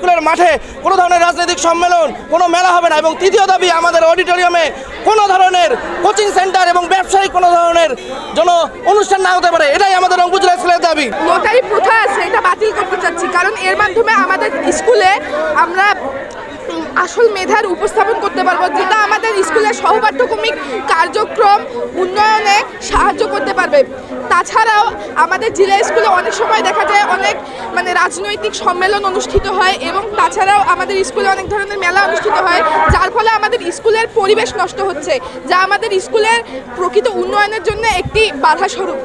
স্কুলের মাঠে কোনো ধরনের রাজনৈতিক সম্মেলন, কোনো মেলা হবে না। এবং তৃতীয় দাবি, আমাদের অডিটোরিয়ামে কোনো ধরনের কোচিং সেন্টার এবং ব্যবসায়িক কোনো ধরনের যেন অনুষ্ঠান না হতে পারে, এটাই আমাদের রংপুর জেলা স্কুলের দাবি। লটারি প্রথা আছে, এটা বাতিল করতে চাচ্ছি। কারণ এর মাধ্যমে আমাদের স্কুলে আমরা আসল মেধার উপস্থাপন করতে পারব, যেটা আমাদের স্কুলের সহপাঠ্যক্রমিক কার্যক্রম উন্নয়নে সাহায্য করতে পারবে। তাছাড়াও আমাদের জেলা স্কুলে অনেক সময় দেখা যায়, অনেক মানে রাজনৈতিক সম্মেলন অনুষ্ঠিত হয় এবং তাছাড়াও আমাদের স্কুলে অনেক ধরনের মেলা অনুষ্ঠিত হয়, যার ফলে আমাদের স্কুলের পরিবেশ নষ্ট হচ্ছে, যা আমাদের স্কুলের প্রকৃত উন্নয়নের জন্য একটি বাধা স্বরূপ